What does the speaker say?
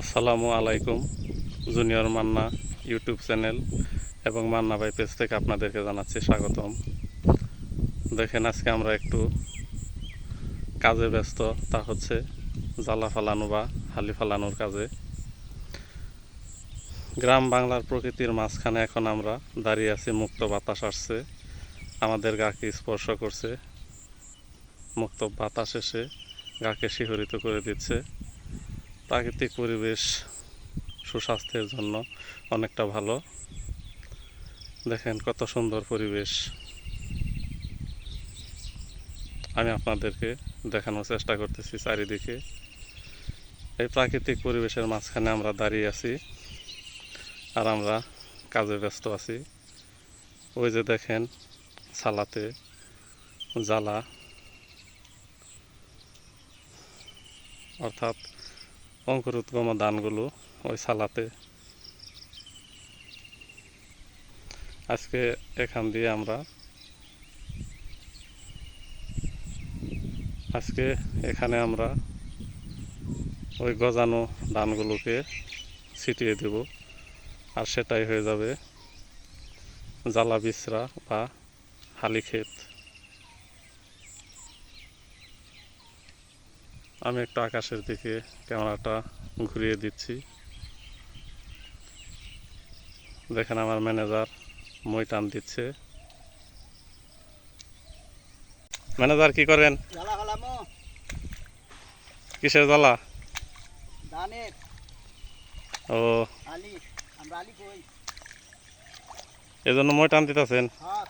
আসসালামু আলাইকুম, junior Manna YouTube channel এবং মান্না ভাই পেজ থেকে আপনাদেরকে জানাচ্ছি স্বাগতম। দেখেন আজকে আমরা একটু কাজে ব্যস্ত, তা হচ্ছে জ্বালা ফালানো বা হালি ফালানোর কাজে। গ্রাম বাংলার প্রকৃতির মাঝখানে এখন আমরা দাঁড়িয়ে আছি, মুক্ত বাতাস আসছে, আমাদের গাকে স্পর্শ করছে, মুক্ত বাতাস এসে গাকে শিহরিত করে দিচ্ছে। প্রাকৃতিক পরিবেশ সুস্বাস্থ্যের জন্য অনেকটা ভালো। দেখেন কত সুন্দর পরিবেশ। আমি আপনাদেরকে দেখানোর চেষ্টা করতেছি চারিদিকে। এই প্রাকৃতিক পরিবেশের মাঝখানে আমরা দাঁড়িয়ে আছি আর আমরা কাজে ব্যস্ত আছি। ওই যে দেখেন সালাতে জ্বালা। অর্থাৎ অঙ্কুরোদ্গম ধানগুলো ওই সালাতে। আজকে এখান দিয়ে আমরা আজকে এখানে আমরা ওই গজানো ধানগুলোকে ছিটিয়ে দেব, আর সেটাই হয়ে যাবে জ্বালা বিছরা বা হালি ক্ষেত আমি একটা আকাশের দিকে ক্যামেরাটা ঘুরিয়ে দিচ্ছি। দেখেন আমার ম্যানেজার মই টান দিচ্ছে। ম্যানেজার কি করেন কিসের জ্বালা? ও। এজন্য মই টান দিতেছেন? হ্যাঁ।